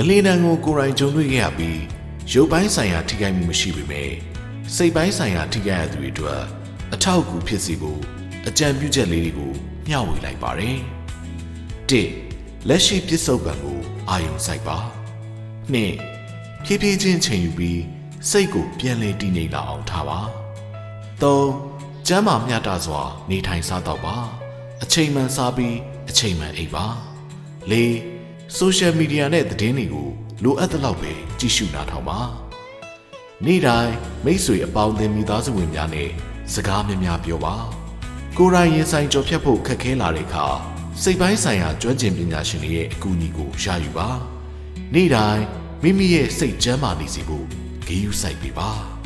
ငလင်းတန်းကိုကိုယ်တိုင်ကြုံတွေ့ခဲ့ရပြီးရုပ်ပိုင်းဆိုင်ရာထိခိုက်မှုမရှိပေမဲ့စိတ်ပိုင်းဆိုင်ရာထိခိုက်ရသူတွေအတွက်အထောက်အကူဖြစ်စေဖို့အကြံပြုချက်လေးတွေကိုမျှဝေလိုက်ပါတယ်။၁လက်ရှိပြစ္ဆုတ်ပံကိုအာယုံစိုက်ပါ။၂ဖြည်းဖြည်းချင်းချိန်ယူပြီးစိတ်ကိုပြန်လည်တည်ငြိမ်လာအောင်ထားပါ။၃ကျမ်းမာမျှတစွာ နေထိုင်စားတော့ပါ။အချိန်မှန်စားပြီးအချိန်မှန်အိပ်ပါ။၄ ဆိုရှယ်မီဒီယာနဲ့သတင်းတွေကိုလိုအပ်သလောက်ပဲကြည့်ရှုနားထောင်ပါ။နေ့တိုင်းမိတ်ဆွေအပေါင်းအသင်းမိသားစုဝင်များနဲ့စကားများများပြောပါ။ကိုယ်တိုင်ရင်ဆိုင်ကြော်ဖြတ်ဖို့ခက်ခဲလာတဲ့အခါစိတ်ပိုင်းဆိုင်ရာကျွမ်းကျင်ပညာရှင်တွေရဲ့အကူအညီကိုရယူပါ။နေ့တိုင်းမိမိရဲ့စိတ်ကျန်းမာနေစေဖို့ဂရုစိုက်ပေးပါ။